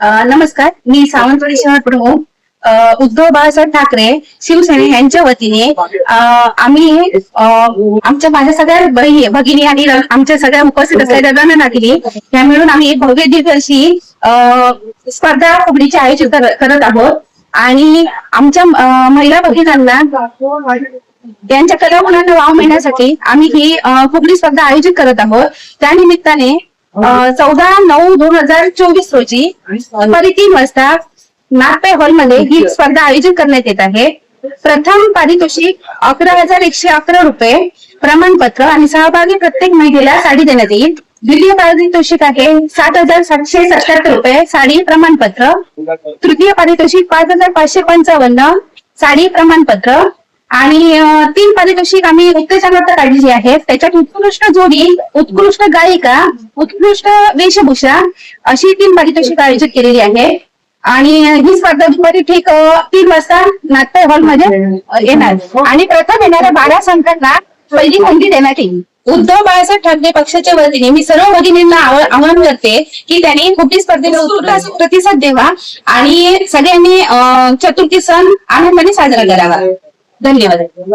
नमस्कार. मी सावंतवाडी शहर प्रमुख. उद्धव बाळासाहेब ठाकरे शिवसेने यांच्या वतीने आम्ही आमच्या माझ्या सगळ्या बहिणी भगिनी आणि आमच्या सगळ्या उपस्थित असलेल्या रणनागिरी या मिळून आम्ही एक भव्य दिव्य अशी स्पर्धा फुगडीचे आयोजित करत आहोत. आणि आमच्या महिला भगिनींना त्यांच्या कलागुणांना वाव मिळण्यासाठी आम्ही ही फुगडी स्पर्धा आयोजित करत आहोत. त्या निमित्ताने चौदा नऊ दोन हजार चोवीस रोजी दुपारी तीन वाजता नागपे हॉलमध्ये ही स्पर्धा आयोजित करण्यात येत आहे. प्रथम पारितोषिक अकरा हजार एकशे अकरा रुपये प्रमाणपत्र आणि सहभागी प्रत्येक महिलेला साडी देण्यात येईल. द्वितीय पारितोषिक आहे सात हजार सातशे सत्याहत्तर रुपये साडी प्रमाणपत्र. तृतीय पारितोषिक पाच हजार पाचशे पंचावन्न साडी प्रमाणपत्र. आणि तीन पारितोषिक आम्ही उत्तेजनार्थ काढलेली आहे त्याच्यात उत्कृष्ट जोडी उत्कृष्ट गायिका उत्कृष्ट वेशभूषा अशी तीन पारितोषिक आयोजित केलेली आहे आणि ही स्पर्धा दुपारी ठीक तीन वाजता नाट्य हॉलमध्ये येणार. आणि प्रथम येणाऱ्या बारा संघांना पहिली संधी देण्यात येईल उद्धव बाळासाहेब ठाकरे पक्षाच्या वतीने मी सर्व भगिनींना आवाहन करते की त्यांनी कुठली स्पर्धेला प्रतिसाद द्यावा आणि सगळ्यांनी चतुर्थी सण आनंदाने साजरा करावा. 那你们的工